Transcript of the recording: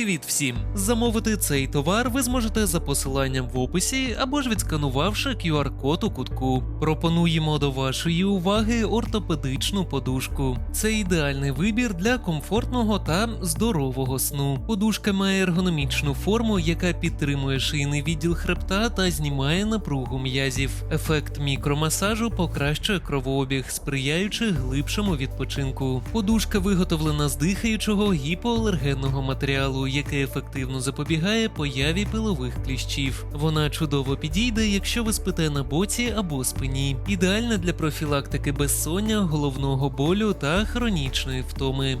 Привіт всім! Замовити цей товар ви зможете за посиланням в описі або ж відсканувавши QR-код у кутку. Пропонуємо до вашої уваги ортопедичну подушку. Це ідеальний вибір для комфортного та здорового сну. Подушка має ергономічну форму, яка підтримує шийний відділ хребта та знімає напругу м'язів. Ефект мікромасажу покращує кровообіг, сприяючи глибшому відпочинку. Подушка виготовлена з дихаючого гіпоалергенного матеріалу, який ефективно запобігає появі пилових кліщів. Вона чудово підійде, якщо ви спите на боці або спині. Ідеальна для профілактики безсоння, головного болю та хронічної втоми.